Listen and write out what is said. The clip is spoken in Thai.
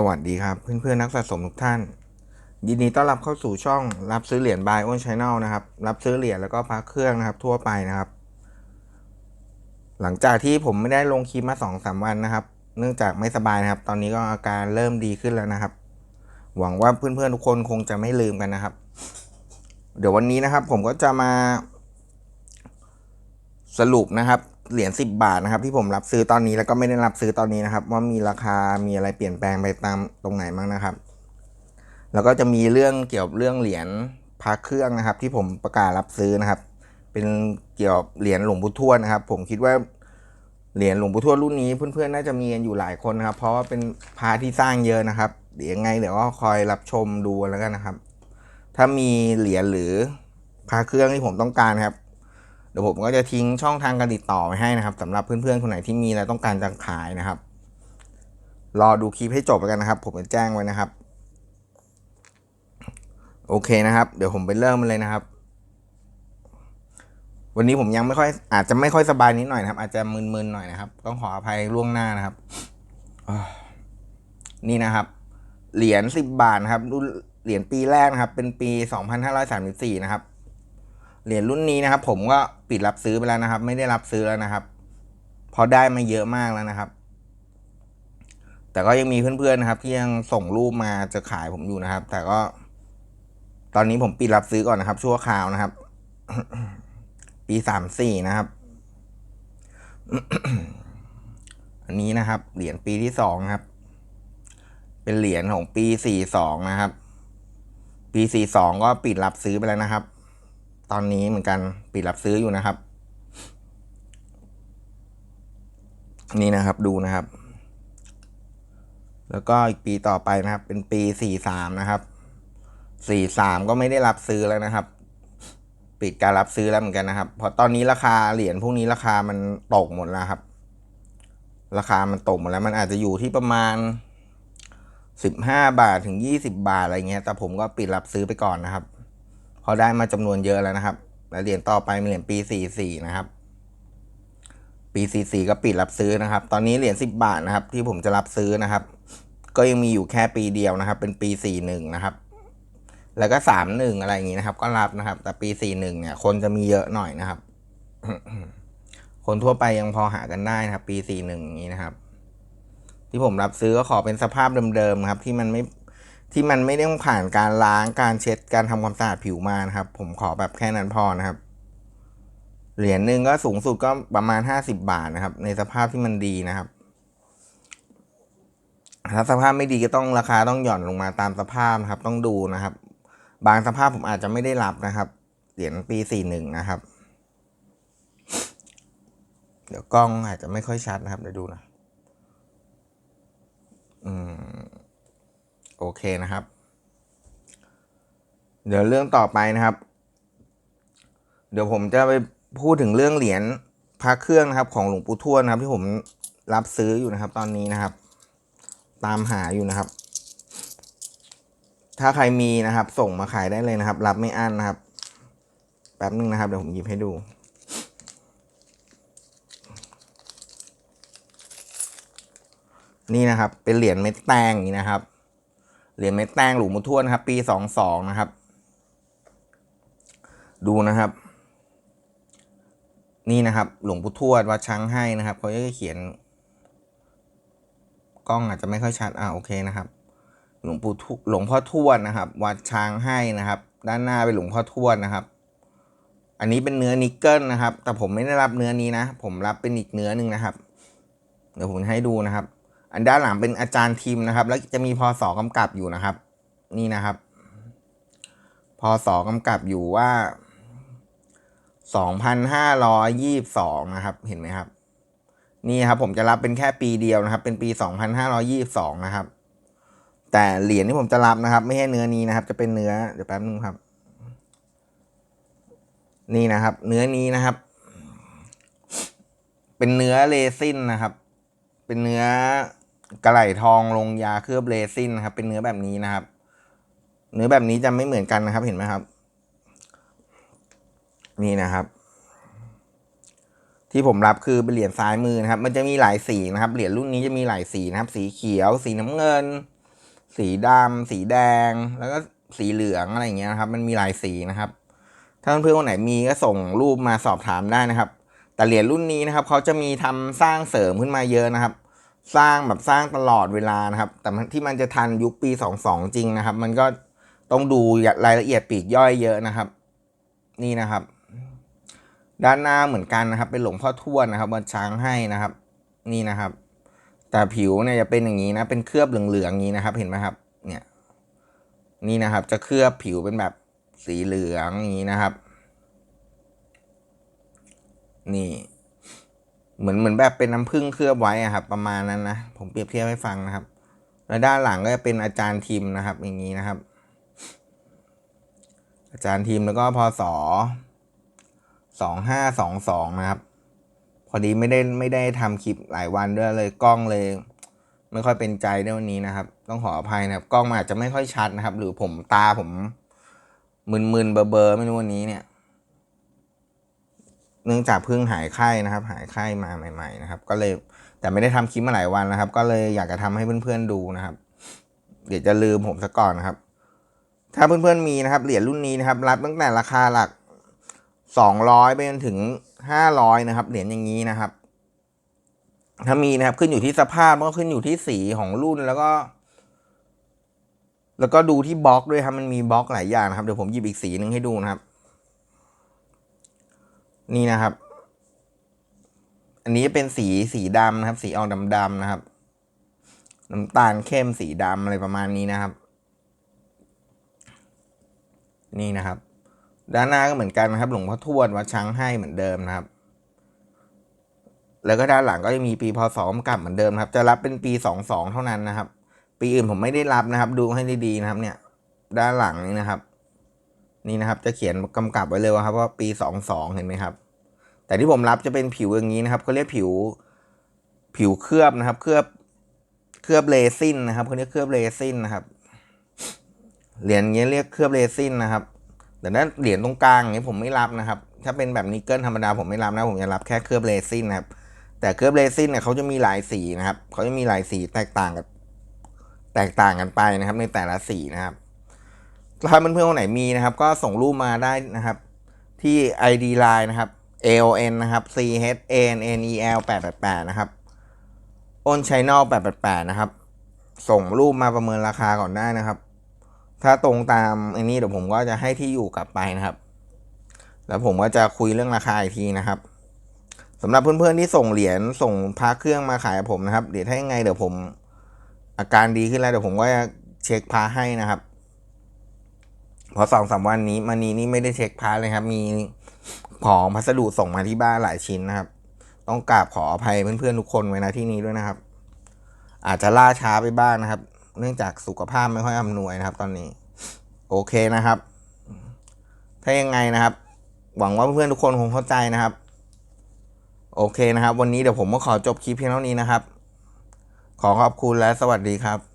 สวัสดีครับ เพื่อนๆนักสะสมทุกท่าน ยินดีต้อนรับเข้าสู่ช่องรับซื้อเหรียญบายอ้นชแนลนะครับ รับซื้อเหรียญแล้วก็พักเครื่องนะครับ ทั่วไปนะครับ หลังจากที่ผมไม่ได้ลงคลิปมาสองสามวันนะครับ เนื่องจากไม่สบายนะครับ ตอนนี้ก็อาการเริ่มดีขึ้นแล้วนะครับ หวังว่าเพื่อนๆทุกคนคงจะไม่ลืมกันนะครับ เดี๋ยววันนี้นะครับ ผมก็จะมาสรุปนะครับ เหรียญ10บาทนะครับ ที่ผมรับซื้อตอนนี้แล้วก็ไม่ได้รับซื้อตอนนี้นะครับ ว่ามีราคามีอะไรเปลี่ยนแปลงไปตามตรงไหนบ้างนะครับ แล้วก็จะมีเรื่องเกี่ยวกับเรื่องเหรียญพระเครื่องนะครับ ที่ผมประกาศรับซื้อนะครับ เป็นเกี่ยวกับเหรียญหลวงปู่ทวดนะครับ ผมคิดว่าเหรียญหลวงปู่ทวดรุ่นนี้เพื่อนๆน่าจะมีกันอยู่หลายคนนะครับ เพราะว่าเป็นพระที่สร้างเยอะนะครับเดี๋ยวยังไงเดี๋ยวก็คอยรับชมดูแล้วกันนะครับ ถ้ามีเหรียญหรือพระเครื่องที่ผมต้องการครับ ดี๋ยวผมก็จะทิ้งช่องทางการติดต่อไว้ให้นะครับสำหรับเพื่อนๆคนไหนที่มีและต้องการจะขายนะครับ รอดูคลิปให้จบแล้วกันนะครับ ผมจะแจ้งไว้นะครับ โอเคนะครับ เดี๋ยวผมไปเริ่มมันเลยนะครับ วันนี้ผมยังไม่ค่อยอาจจะไม่ค่อยสบายนิดหน่อยนะครับ อาจจะมึนๆหน่อยนะครับ ต้องขออภัยล่วงหน้านะครับนี่นะครับ เหรียญสิบบาทนะครับรุ่นเหรียญปีแรกนะครับ เป็นปีสองพันห้าร้อยสามสิบสี่นะครับ เหรียญรุ่นนี้นะครับ ผมก็ปิดรับซื้อไปแล้วนะครับ ไม่ได้รับซื้อแล้วนะครับพราะได้มาเยอะมากแล้วนะครับ แต่ก็ยังมีเพื่อนๆนะครับ ที่ยังส่งรูปมาจะขายผมอยู่นะครับ แต่ก็ ตอนนี้ผมปิดรับซื้อก่อนนะครับ ชั่วคราวนะครับ ปีสามสี่นะครับ อันนี้นะครับ เหรียญปีที่สองครับ เป็นเหรียญของปีสี่สองนะครับ ปีสี่สองก็ปิดรับซื้อไปแล้วนะครับ ตอนนี้เหมือนกันปิดรับซื้ออยู่นะครับ นี่นะครับดูนะครับ แล้วก็อีกปีต่อไปนะครับ เป็นปีสี่สามนะครับสี่สามก็ไม่ได้รับซื้อแล้วนะครับ ปิดการรับซื้อแล้วเหมือนกันนะครับ เพราะตอนนี้ราคาเหรียญพวกนี้ราคามันตกหมดแล้วครับ ราคามันตกหมดแล้ว มันอาจจะอยู่ที่ประมาณสิบห้าบาทถึงยี่สิบาทอะไรเงี้ย แต่ผมก็ปิดรับซื้อไปก่อนนะครับ อได้มาจำนวนเยอะแล้วนะครับ แล้วเหรียญต่อไปเป็นเหรียญปี 44 นะครับ ปี 44 ก็ปิดรับซื้อนะครับ ตอนนี้เหรียญ10 บาทนะครับ ที่ผมจะรับซื้อนะครับ ก็ยังมีอยู่แค่ปีเดียวนะครับ เป็นปี 41 นะครับ แล้วก็ 31 อะไรอย่างนี้นะครับ ก็รับนะครับ แต่ปี 41 เนี่ย คนจะมีเยอะหน่อยนะครับ คนทั่วไปยังพอหากันได้นะครับ ปี 41 นี้นะครับ ที่ผมรับซื้อก็ขอเป็นสภาพเดิมๆครับ ที่มันไม่ ที่มันไม่ได้ต้องผ่านการล้างการเช็ดการทำความสะอาดผิวมานะครับ ผมขอแบบแค่นั้นพอนะครับ เหรียญหนึ่งก็สูงสุดก็ประมาณห้าสิบาทนะครับ ในสภาพที่มันดีนะครับ ถ้าสภาพไม่ดีก็ต้องราคาต้องหย่อนลงมาตามสภาพนะครับ ต้องดูนะครับ บางสภาพผมอาจจะไม่ได้รับนะครับ เหรียญปีสี่หนึ่งนะครับ เดี๋ยวกล้องอาจจะไม่ค่อยชัดนะครับเดี๋ยวดูนะ อืม โอเคนะครับ เดี๋ยวเรื่องต่อไปนะครับ เดี๋ยวผมจะไปพูดถึงเรื่องเหรียญพระเครื่องนะครับของหลวงปู่ทวดนะครับ ที่ผมรับซื้ออยู่นะครับ ตอนนี้นะครับ ตามหาอยู่นะครับ ถ้าใครมีนะครับ ส่งมาขายได้เลยนะครับ รับไม่อั้นนะครับ แป๊บนึงนะครับ เดี๋ยวผมหยิบให้ดูนี่นะครับ เป็นเหรียญเม็ดแตงนี้นะครับ เหรียญเม็ดแตงหลวงปู่ทวดนครับ ปีสองสองนะครับ ดูนะครับ นี่นะครับ หลวงปู่ทวดวัดช้างให้นะครับเขาจะเขียน กล้องอาจจะไม่ค่อยชัดอ่าโอเคนะครับ หลวงปู่หลวงพ่อทวดนะครับ วัดช้างให้นะครับ ด้านหน้าเป็นหลวงพ่อทวดนะครับ อันนี้เป็นเนื้อนิกเกิลนะครับ แต่ผมไม่ได้รับเนื้อนี้นะ ผมรับเป็นอีกเนื้อหนึ่งนะครับ เดี๋ยวผมให้ดูนะครับ อันด้านหลังเป็นอาจารย์ทีมนะครับ แล้วจะมีพศกำกับอยู่นะครับ นี่นะครับพศกำกับอยู่ว่าสองพันห้าร้อยยี่บสองนะครับ เห็นไหมครับ นี่ครับผมจะรับเป็นแค่ปีเดียวนะครับ เป็นปีสองพันห้าร้อยี่บสองนะครับ แต่เหรียญที่ผมจะรับนะครับ ไม่ใช่เนื้อนี้นะครับ จะเป็นเนื้อเดี๋ยวแป๊บนึงครับ นี่นะครับ เนื้อนี้นะครับ เป็นเนื้อเรซินนะครับ เป็นเนื้อ กระไหลทองลงยาเคลือบเรซินนะครับ เป็นเนื้อแบบนี้นะครับ เนื้อแบบนี้จะไม่เหมือนกันนะครับ เห็นไหมครับ นี่นะครับ ที่ผมรับคือเป็นเหรียญซ้ายมือนะครับ มันจะมีหลายสีนะครับ เหรียญรุ่นนี้จะมีหลายสีนะครับ สีเขียว สีน้ำเงิน สีดำสีแดง แล้วก็สีเหลืองอะไรอย่างเงี้ยนะครับ มันมีหลายสีนะครับ ถ้าเพื่อนๆคนไหนมีก็ส่งรูปมาสอบถามได้นะครับ แต่เหรียญรุ่นนี้นะครับ เขาจะมีทำสร้างเสริมขึ้นมาเยอะนะครับ สร้างแบบสร้างตลอดเวลานะครับ แต่ที่มันจะทันยุคปีสองสองจริงนะครับ มันก็ต้องดูรายละเอียดปีกย่อยเยอะนะครับ นี่นะครับ ด้านหน้าเหมือนกันนะครับ เป็นหลวงพ่อทวดนะครับวัดช้างให้นะครับ นี่นะครับ แต่ผิวเนี่ยจะเป็นอย่างนี้นะ เป็นเคลือบเหลืองๆอย่างนี้นะครับ เห็นไหมครับ เนี่ย นี่นะครับ จะเคลือบผิวเป็นแบบสีเหลืองอย่างนี้นะครับ นี่ เหมือนเหมือนแบบเป็นน้ำผึ้งเคลือบไว้อะครับ ประมาณนั้นนะผมเปรียบเทียบให้ฟังนะครับ แล้วด้านหลังก็จะเป็นอาจารย์ทีมนะครับ อย่างนี้นะครับ อาจารย์ทีมแล้วก็พศสองห้าสองสองนะครับ พอดีไม่ได้ไม่ได้ทำคลิปหลายวันด้วยเลยกล้องเลย ไม่ค่อยเป็นใจในวันนี้นะครับ ต้องขออภัยนะครับ กล้องอาจจะไม่ค่อยชัดนะครับ หรือผมตาผมมึนๆเบลอๆไม่รู้วันนี้เนี่ย เนื่องจากเพิ่งหายไข้นะครับ หายไข้มาใหม่ๆนะครับ ก็เลยแต่ไม่ได้ทำคลิปมาหลายวันนะครับ ก็เลยอยากจะทำให้เพื่อนๆดูนะครับ เดี๋ยวจะลืมผมซะก่อนนะครับ ถ้าเพื่อนๆมีนะครับ เหรียญรุ่นนี้นะครับ รับตั้งแต่ราคาหลักสองร้อยไปจนถึงห้าร้อยนะครับ เหรียญอย่างนี้นะครับ ถ้ามีนะครับขึ้นอยู่ที่สภาพก็ขึ้นอยู่ที่สีของรุ่นแล้วก็ แล้วก็ดูที่บล็อกด้วยครับมันมีบล็อกหลายอย่างนะครับเดี๋ยวผมหยิบอีกสีหนึ่งให้ดูนะครับ นี่นะครับ อันนี้เป็นสีสีดำนะครับ สีออกดำๆนะครับ น้ำตาลเข้มสีดำอะไรประมาณนี้นะครับ นี่นะครับ ด้านหน้าก็เหมือนกันนะครับ หลวงพ่อทวดวัดช้างให้เหมือนเดิมนะครับ แล้วก็ด้านหลังก็จะมีปีพศกำกับเหมือนเดิมครับ จะรับเป็นปีสองสองเท่านั้นนะครับ ปีอื่นผมไม่ได้รับนะครับ ดูให้ดีๆนะครับ เนี่ย ด้านหลังนี้นะครับ นี่นะครับจะเขียนกำกับไว้เลยว่าครับว่าปีสองสองเห็นไหมครับ แต่ที่ผมรับจะเป็นผิวอย่างนี้นะครับเขาเรียกผิวผิวเคลือบนะครับ เคลือบเคลือบเรซินนะครับเขาเรียกเคลือบเรซินนะครับเหรียญนี้เรียกเคลือบเรซินนะครับ แต่นั้นเหรียญตรงกลางอย่างนี้ผมไม่รับนะครับ ถ้าเป็นแบบนิกเกิลธรรมดาผมไม่รับนะผมจะรับแค่เคลือบเรซินนะครับ แต่เคลือบเรซินเนี่ยเขาจะมีหลายสีนะครับเขาจะมีหลายสีแตกต่างกันแตกต่างกันไปนะครับ ในแต่ละสีนะครับ ถ้าเพื่อนๆคนไหนมีนะครับ ก็ส่งรูปมาได้นะครับ ที่ ID Line นะครับ AON นะครับ C H A N N E L 888นะครับ on channel 888นะครับ ส่งรูปมาประเมินราคาก่อนได้นะครับ ถ้าตรงตามอันนี้เดี๋ยวผมก็จะให้ที่อยู่กลับไปนะครับ แล้วผมก็จะคุยเรื่องราคาอีกทีนะครับสำหรับเพื่อนๆที่ส่งเหรียญส่งพระเครื่องมาขายผมนะครับ เดี๋ยวถ้ายังไงเดี๋ยวผมอาการดีขึ้นแล้วเดี๋ยวผมก็จะเช็คพาให้นะครับ เพอสองสามวันนี้มานี้นี่ไม่ได้เช็คพาร์เลยครับ มีของพัสดุส่งมาที่บ้านหลายชิ้นนะครับ ต้องกราบขออภัยเพื่อนๆทุกคนไว้นะที่นี้ด้วยนะครับ อาจจะล่าช้าไปบ้างนะครับ เนื่องจากสุขภาพไม่ค่อยอำนวยนะครับ ตอนนี้ โอเคนะครับ ถ้ายังไงนะครับ หวังว่าเพื่อนๆทุกคนคงเข้าใจนะครับ โอเคนะครับ วันนี้เดี๋ยวผมก็ขอจบคลิปเพียงเท่านี้นะครับ ขอขอบคุณและสวัสดีครับ